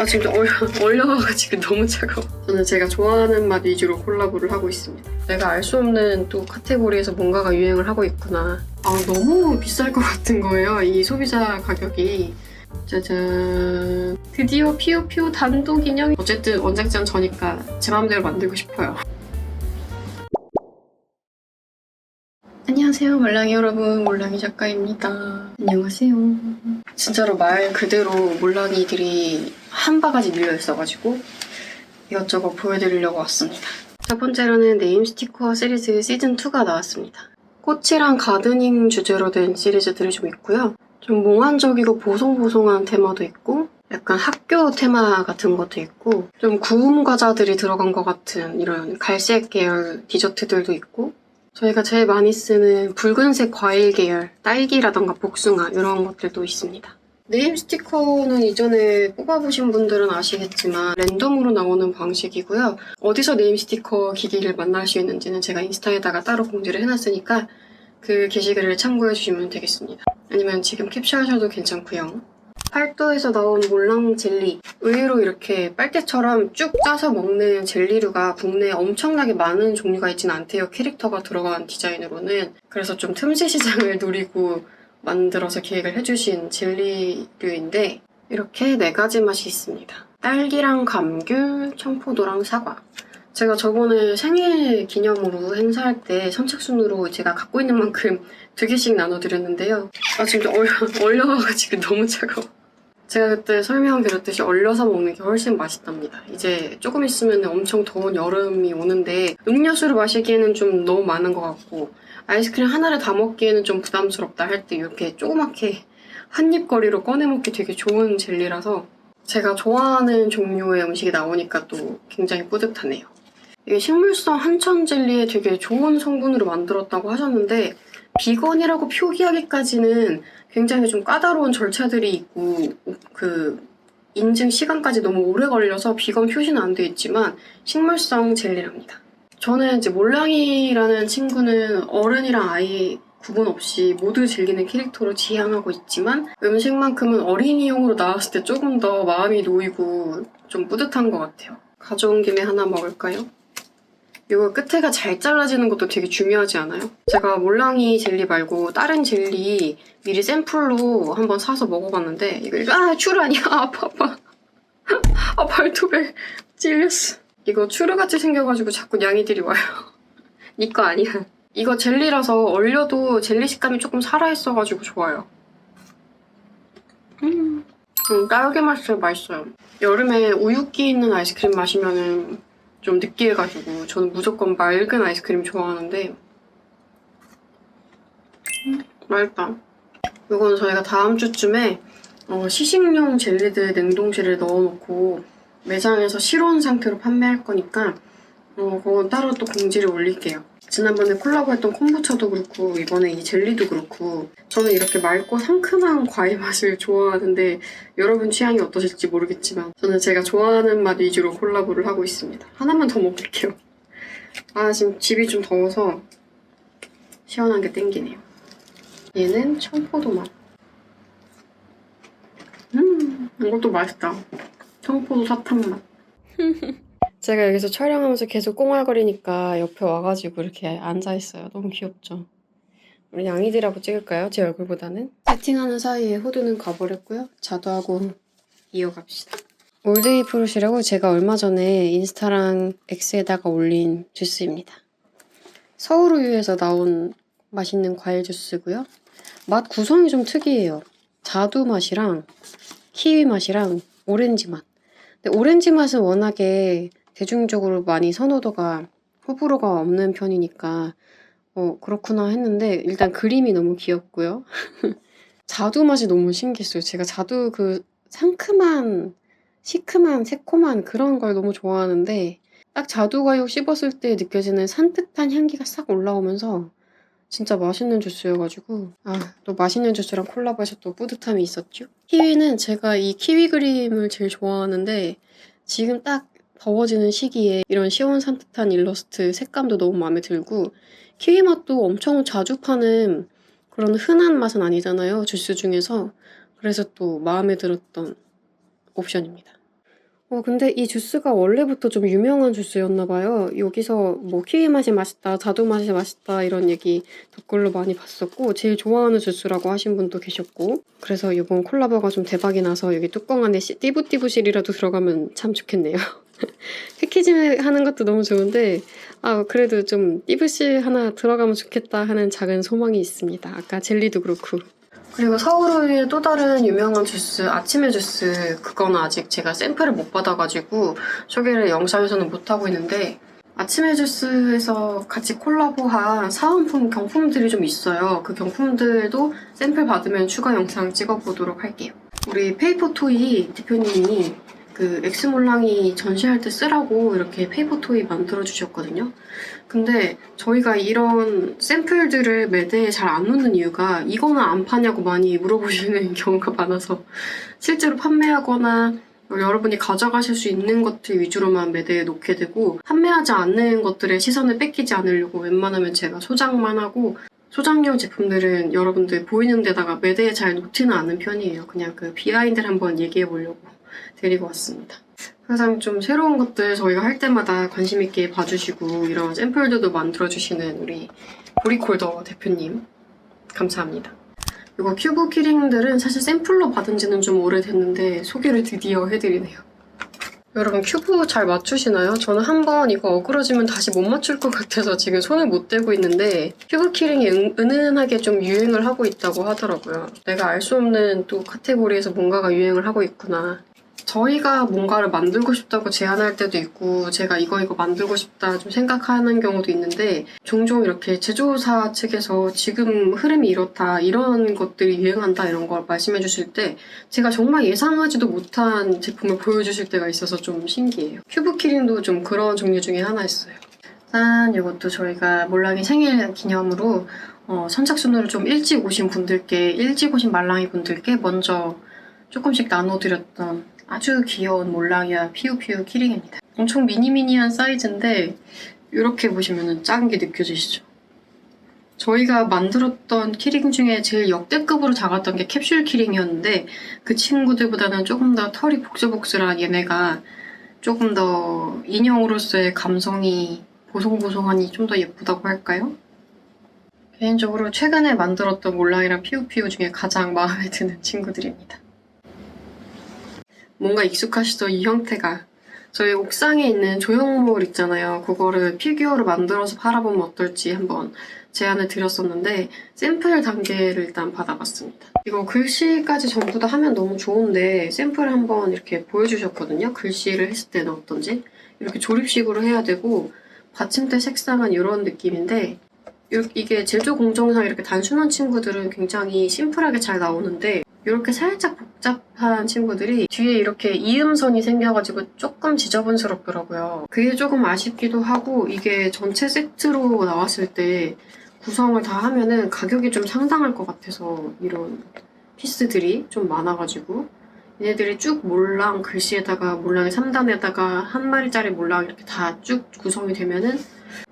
아 지금 얼려, 얼려가지고 너무 차가워. 저는 제가 좋아하는 맛 위주로 콜라보를 하고 있습니다. 내가 알 수 없는 또 카테고리에서 뭔가가 유행을 하고 있구나. 아 너무 비쌀 것 같은 거예요. 이 소비자 가격이. 짜잔. 드디어 피오피오 단독 인형. 어쨌든 원작전 저니까 제 마음대로 만들고 싶어요. 안녕하세요, 몰랑이 여러분. 몰랑이 작가입니다. 안녕하세요. 진짜로 말 그대로 몰랑이들이 한 바가지 밀려 있어가지고 이것저것 보여드리려고 왔습니다. 첫 번째로는 네임 스티커 시리즈 시즌2가 나왔습니다. 꽃이랑 가드닝 주제로 된 시리즈들이 좀 있고요. 좀 몽환적이고 보송보송한 테마도 있고 약간 학교 테마 같은 것도 있고 좀 구움 과자들이 들어간 것 같은 이런 갈색 계열 디저트들도 있고 저희가 제일 많이 쓰는 붉은색 과일 계열 딸기라던가 복숭아 이런 것들도 있습니다. 네임 스티커는 이전에 뽑아보신 분들은 아시겠지만 랜덤으로 나오는 방식이고요. 어디서 네임 스티커 기기를 만날 수 있는지는 제가 인스타에다가 따로 공지를 해놨으니까 그 게시글을 참고해 주시면 되겠습니다. 아니면 지금 캡처하셔도 괜찮고요. 팔도에서 나온 몰랑 젤리. 의외로 이렇게 빨대처럼 쭉 짜서 먹는 젤리류가 국내에 엄청나게 많은 종류가 있진 않대요. 캐릭터가 들어간 디자인으로는. 그래서 좀 틈새 시장을 노리고 만들어서 기획을 해주신 젤리류인데 이렇게 네 가지 맛이 있습니다. 딸기랑 감귤, 청포도랑 사과. 제가 저번에 생일 기념으로 행사할 때 선착순으로 제가 갖고 있는 만큼 두 개씩 나눠드렸는데요. 아 지금 얼려, 얼려가지고 너무 차가워. 제가 그때 설명드렸듯이 얼려서 먹는 게 훨씬 맛있답니다. 이제 조금 있으면 엄청 더운 여름이 오는데 음료수를 마시기에는 좀 너무 많은 것 같고 아이스크림 하나를 다 먹기에는 좀 부담스럽다 할 때 이렇게 조그맣게 한 입 거리로 꺼내 먹기 되게 좋은 젤리라서 제가 좋아하는 종류의 음식이 나오니까 또 굉장히 뿌듯하네요. 이게 식물성 한천 젤리에 되게 좋은 성분으로 만들었다고 하셨는데 비건이라고 표기하기까지는 굉장히 좀 까다로운 절차들이 있고 그 인증 시간까지 너무 오래 걸려서 비건 표시는 안 돼 있지만 식물성 젤리랍니다. 저는 이제 몰랑이라는 친구는 어른이랑 아이 구분 없이 모두 즐기는 캐릭터로 지향하고 있지만 음식만큼은 어린이용으로 나왔을 때 조금 더 마음이 놓이고 좀 뿌듯한 것 같아요. 가져온 김에 하나 먹을까요? 이거 끝에가 잘 잘라지는 것도 되게 중요하지 않아요? 제가 몰랑이 젤리 말고 다른 젤리 미리 샘플로 한번 사서 먹어봤는데 이거 아 추루 아니야. 아파 아파. 아 발톱에 찔렸어. 이거 추루같이 생겨가지고 자꾸 냥이들이 와요. 니거 아니야. 이거 젤리라서 얼려도 젤리 식감이 조금 살아있어가지고 좋아요. 음, 음 딸기 맛이 맛있어요. 여름에 우유기 있는 아이스크림 마시면은 좀 느끼해가지고 저는 무조건 맑은 아이스크림 좋아하는데 음, 맛있다. 이건 저희가 다음 주쯤에 어, 시식용 젤리들 냉동실에 넣어놓고 매장에서 실온 상태로 판매할 거니까 어, 그건 따로 또 공지를 올릴게요. 지난번에 콜라보했던 콤부차도 그렇고 이번에 이 젤리도 그렇고 저는 이렇게 맑고 상큼한 과일 맛을 좋아하는데 여러분 취향이 어떠실지 모르겠지만 저는 제가 좋아하는 맛 위주로 콜라보를 하고 있습니다. 하나만 더 먹을게요. 아 지금 집이 좀 더워서 시원한 게 땡기네요. 얘는 청포도 맛. 음 이것도 맛있다. 청포도 사탕 맛. 제가 여기서 촬영하면서 계속 꽁알거리니까 옆에 와가지고 이렇게 앉아있어요. 너무 귀엽죠? 우리 양이들하고 찍을까요? 제 얼굴보다는? 세팅하는 사이에 호두는 가버렸고요. 자두하고 이어갑시다. 올데이 프루시라고 제가 얼마 전에 인스타랑 X에다가 올린 주스입니다. 서울우유에서 나온 맛있는 과일 주스고요. 맛 구성이 좀 특이해요. 자두 맛이랑 키위 맛이랑 오렌지 맛. 근데 오렌지 맛은 워낙에 대중적으로 많이 선호도가 호불호가 없는 편이니까 어 그렇구나 했는데 일단 그림이 너무 귀엽고요. 자두 맛이 너무 신기했어요. 제가 자두 그 상큼한 시큼한 새콤한 그런 걸 너무 좋아하는데 딱 자두과육 씹었을 때 느껴지는 산뜻한 향기가 싹 올라오면서 진짜 맛있는 주스여가지고 아 또 맛있는 주스랑 콜라보해서 또 뿌듯함이 있었죠. 키위는 제가 이 키위 그림을 제일 좋아하는데 지금 딱 더워지는 시기에 이런 시원 산뜻한 일러스트 색감도 너무 마음에 들고 키위 맛도 엄청 자주 파는 그런 흔한 맛은 아니잖아요 주스 중에서 그래서 또 마음에 들었던 옵션입니다 어, 근데 이 주스가 원래부터 좀 유명한 주스였나 봐요. 여기서 뭐 키위 맛이 맛있다, 자두 맛이 맛있다 이런 얘기 댓글로 많이 봤었고 제일 좋아하는 주스라고 하신 분도 계셨고 그래서 이번 콜라보가 좀 대박이 나서 여기 뚜껑 안에 씨- 띠부띠부실이라도 들어가면 참 좋겠네요. 패키징 하는 것도 너무 좋은데 아 그래도 좀 띠부실 하나 들어가면 좋겠다 하는 작은 소망이 있습니다. 아까 젤리도 그렇고 그리고 서울의 또 다른 유명한 주스, 아침의 주스, 그거는 아직 제가 샘플을 못 받아가지고 소개를 영상에서는 못하고 있는데, 아침의 주스에서 같이 콜라보한 사은품, 경품들이 좀 있어요. 그 경품들도 샘플 받으면 추가 영상 찍어보도록 할게요. 우리 페이퍼토이 대표님이 그 엑스몰랑이 전시할 때 쓰라고 이렇게 페이퍼 토이 만들어 주셨거든요. 근데 저희가 이런 샘플들을 매대에 잘 안 놓는 이유가 이거는 안 파냐고 많이 물어보시는 경우가 많아서 실제로 판매하거나 여러분이 가져가실 수 있는 것들 위주로만 매대에 놓게 되고 판매하지 않는 것들의 시선을 뺏기지 않으려고 웬만하면 제가 소장만 하고 소장용 제품들은 여러분들 보이는 데다가 매대에 잘 놓지는 않은 편이에요. 그냥 그 비하인드를 한번 얘기해 보려고 데리고 왔습니다. 항상 좀 새로운 것들 저희가 할 때마다 관심 있게 봐주시고 이런 샘플들도 만들어주시는 우리 보리콜더 대표님 감사합니다. 그리고 큐브 키링들은 사실 샘플로 받은 지는 좀 오래됐는데 소개를 드디어 해드리네요. 여러분 큐브 잘 맞추시나요? 저는 한번 이거 어그러지면 다시 못 맞출 것 같아서 지금 손을 못 대고 있는데 큐브 키링이 은, 은은하게 좀 유행을 하고 있다고 하더라고요. 내가 알 수 없는 또 카테고리에서 뭔가가 유행을 하고 있구나. 저희가 뭔가를 만들고 싶다고 제안할 때도 있고 제가 이거 이거 만들고 싶다 좀 생각하는 경우도 있는데 종종 이렇게 제조사 측에서 지금 흐름이 이렇다 이런 것들이 유행한다 이런 걸 말씀해 주실 때 제가 정말 예상하지도 못한 제품을 보여주실 때가 있어서 좀 신기해요. 큐브 키링도 좀 그런 종류 중에 하나였어요. 짠 이것도 저희가 몰랑이 생일 기념으로 어, 선착순으로 좀 일찍 오신 분들께 일찍 오신 말랑이 분들께 먼저 조금씩 나눠드렸던 아주 귀여운 몰랑이와 피우피우 키링입니다. 엄청 미니미니한 사이즈인데 이렇게 보시면 작은 게 느껴지시죠? 저희가 만들었던 키링 중에 제일 역대급으로 작았던 게 캡슐 키링이었는데 그 친구들보다는 조금 더 털이 복슬복슬한 얘네가 조금 더 인형으로서의 감성이 보송보송하니 좀 더 예쁘다고 할까요? 개인적으로 최근에 만들었던 몰랑이랑 피우피우 중에 가장 마음에 드는 친구들입니다. 뭔가 익숙하시죠? 이 형태가. 저희 옥상에 있는 조형물 있잖아요. 그거를 피규어로 만들어서 팔아보면 어떨지 한번 제안을 드렸었는데 샘플 단계를 일단 받아봤습니다. 이거 글씨까지 전부 다 하면 너무 좋은데 샘플 한번 이렇게 보여주셨거든요. 글씨를 했을 때는 어떤지. 이렇게 조립식으로 해야 되고 받침대 색상은 이런 느낌인데 이게 제조 공정상 이렇게 단순한 친구들은 굉장히 심플하게 잘 나오는데 이렇게 살짝 복잡한 친구들이 뒤에 이렇게 이음선이 생겨가지고 조금 지저분스럽더라고요. 그게 조금 아쉽기도 하고 이게 전체 세트로 나왔을 때 구성을 다 하면은 가격이 좀 상당할 것 같아서 이런 피스들이 좀 많아가지고 얘네들이 쭉 몰랑 글씨에다가 몰랑의 3단에다가 한 마리짜리 몰랑 이렇게 다 쭉 구성이 되면은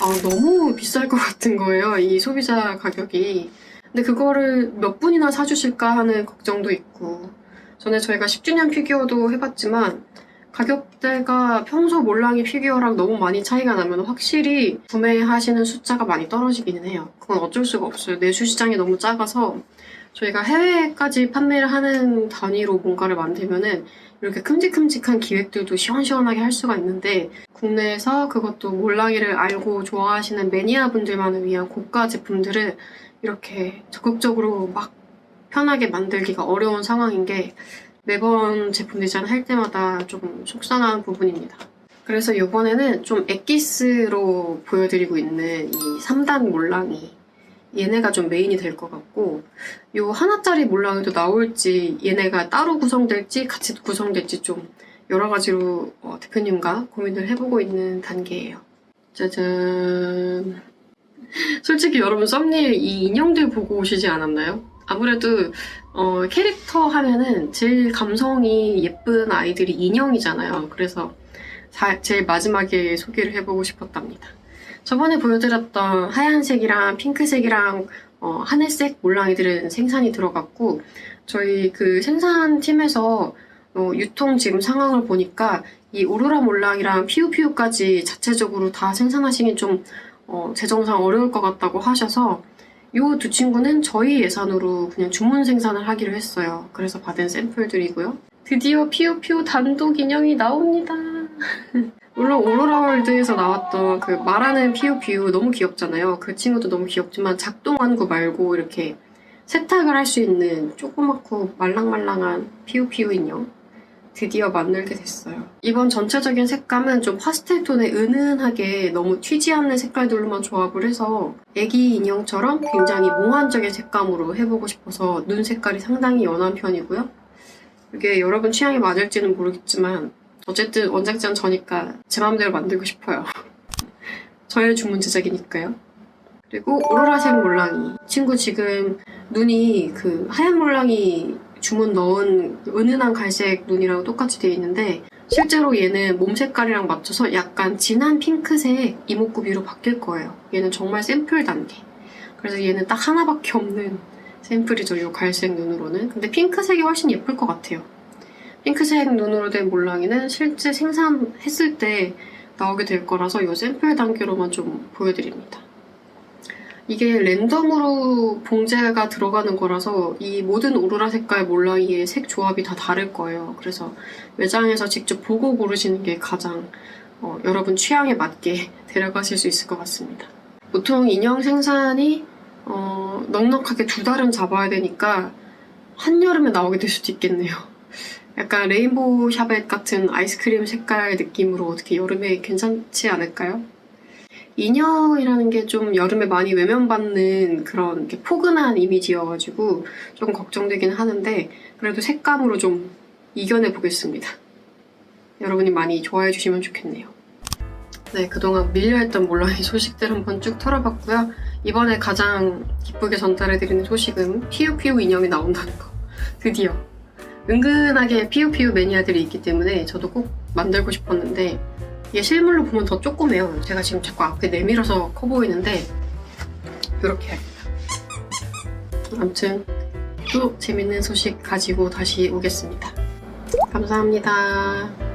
아, 너무 비쌀 것 같은 거예요. 이 소비자 가격이. 근데 그거를 몇 분이나 사주실까 하는 걱정도 있고. 전에 저희가 10주년 피규어도 해봤지만 가격대가 평소 몰랑이 피규어랑 너무 많이 차이가 나면 확실히 구매하시는 숫자가 많이 떨어지기는 해요. 그건 어쩔 수가 없어요. 내수 시장이 너무 작아서 저희가 해외까지 판매를 하는 단위로 뭔가를 만들면은 이렇게 큼직큼직한 기획들도 시원시원하게 할 수가 있는데 국내에서 그것도 몰랑이를 알고 좋아하시는 매니아 분들만을 위한 고가 제품들을 이렇게 적극적으로 막 편하게 만들기가 어려운 상황인 게 매번 제품 디자인 할 때마다 조금 속상한 부분입니다. 그래서 이번에는 좀 엑기스로 보여드리고 있는 이 3단 몰랑이 얘네가 좀 메인이 될 것 같고 요 하나짜리 몰랑이도 나올지 얘네가 따로 구성될지 같이 구성될지 좀 여러 가지로 어, 대표님과 고민을 해보고 있는 단계예요. 짜잔. 솔직히 여러분 썸네일 이 인형들 보고 오시지 않았나요? 아무래도 어, 캐릭터 하면은 제일 감성이 예쁜 아이들이 인형이잖아요. 그래서 자- 제일 마지막에 소개를 해보고 싶었답니다. 저번에 보여드렸던 하얀색이랑 핑크색이랑 어, 하늘색 몰랑이들은 생산이 들어갔고 저희 그 생산팀에서 어, 유통 지금 상황을 보니까 이 오로라 몰랑이랑 피우피우까지 자체적으로 다 생산하시긴 좀 어, 재정상 어려울 것 같다고 하셔서 이 두 친구는 저희 예산으로 그냥 주문 생산을 하기로 했어요. 그래서 받은 샘플들이고요. 드디어 피우피우 단독 인형이 나옵니다. 물론 오로라월드에서 나왔던 그 말하는 피우피우 너무 귀엽잖아요. 그 친구도 너무 귀엽지만 작동한구 말고 이렇게 세탁을 할 수 있는 조그맣고 말랑말랑한 피우피우 인형 드디어 만들게 됐어요. 이번 전체적인 색감은 좀 파스텔 톤에 은은하게 너무 튀지 않는 색깔들로만 조합을 해서 애기 인형처럼 굉장히 몽환적인 색감으로 해보고 싶어서 눈 색깔이 상당히 연한 편이고요. 이게 여러분 취향에 맞을지는 모르겠지만 어쨌든 원작자는 저니까 제 마음대로 만들고 싶어요. 저의 주문 제작이니까요. 그리고 오로라색 몰랑이 친구 지금 눈이 그 하얀 몰랑이 주문 넣은 은은한 갈색 눈이랑 똑같이 되어 있는데 실제로 얘는 몸 색깔이랑 맞춰서 약간 진한 핑크색 이목구비로 바뀔 거예요. 얘는 정말 샘플 단계. 그래서 얘는 딱 하나밖에 없는 샘플이죠. 이 갈색 눈으로는. 근데 핑크색이 훨씬 예쁠 것 같아요. 핑크색 눈으로 된 몰랑이는 실제 생산했을 때 나오게 될 거라서 이 샘플 단계로만 좀 보여드립니다. 이게 랜덤으로 봉제가 들어가는 거라서 이 모든 오로라 색깔 몰랑이의 색 조합이 다 다를 거예요. 그래서 매장에서 직접 보고 고르시는 게 가장 어, 여러분 취향에 맞게 데려가실 수 있을 것 같습니다. 보통 인형 생산이 어, 넉넉하게 두 달은 잡아야 되니까 한여름에 나오게 될 수도 있겠네요. 약간 레인보우 샤벳 같은 아이스크림 색깔 느낌으로 어떻게 여름에 괜찮지 않을까요? 인형이라는 게 좀 여름에 많이 외면받는 그런 포근한 이미지여가지고 좀 걱정되긴 하는데 그래도 색감으로 좀 이겨내 보겠습니다. 여러분이 많이 좋아해 주시면 좋겠네요. 네, 그동안 밀려있던 몰랑이 소식들 한번 쭉 털어봤고요. 이번에 가장 기쁘게 전달해드리는 소식은 피우피우 인형이 나온다는 거. 드디어. 은근하게 피우피우 매니아들이 있기 때문에 저도 꼭 만들고 싶었는데 이게 실물로 보면 더 조그매요. 제가 지금 자꾸 앞에 내밀어서 커 보이는데 이렇게 해야겠다. 아무튼 또 재밌는 소식 가지고 다시 오겠습니다. 감사합니다.